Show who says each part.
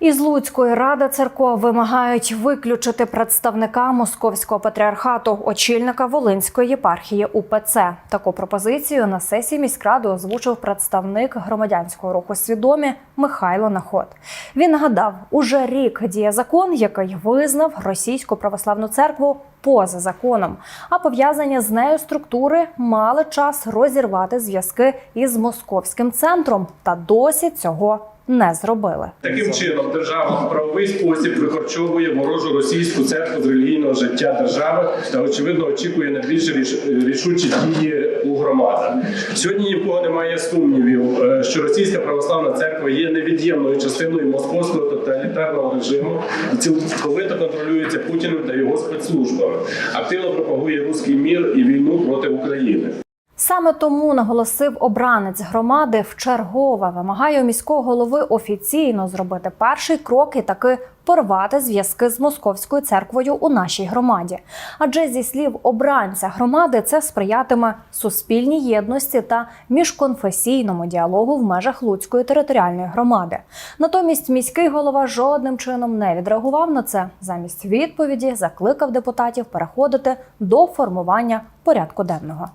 Speaker 1: Із Луцької ради церков вимагають виключити представника московського патріархату, очільника Волинської єпархії УПЦ. Таку пропозицію на сесії міськради озвучив представник громадянського руху свідомі Михайло Наход. Він нагадав, уже рік діє закон, який визнав російську православну церкву поза законом. А пов'язані з нею структури мали час розірвати зв'язки із московським центром, та досі цього не зробили.
Speaker 2: Таким чином, держава в правовий спосіб викорчовує ворожу російську церкву з релігійного життя держави та очевидно очікує на більш ріш- рішучі дії у громадах. Сьогодні ні в кого немає сумнівів, е, що російська православна церква є невід'ємною частиною московського тоталітарного режиму і цілковито контролюється Путіним та його спецслужбами. Активно пропагує руський мір і війну проти України.
Speaker 1: Саме тому наголосив обранець громади вчергове вимагає у міського голови офіційно зробити перший крок і таки порвати зв'язки з московською церквою у нашій громаді. Адже зі слів обранця громади це сприятиме суспільній єдності та міжконфесійному діалогу в межах Луцької територіальної громади. Натомість міський голова жодним чином не відреагував на це. Замість відповіді закликав депутатів переходити до формування порядку денного.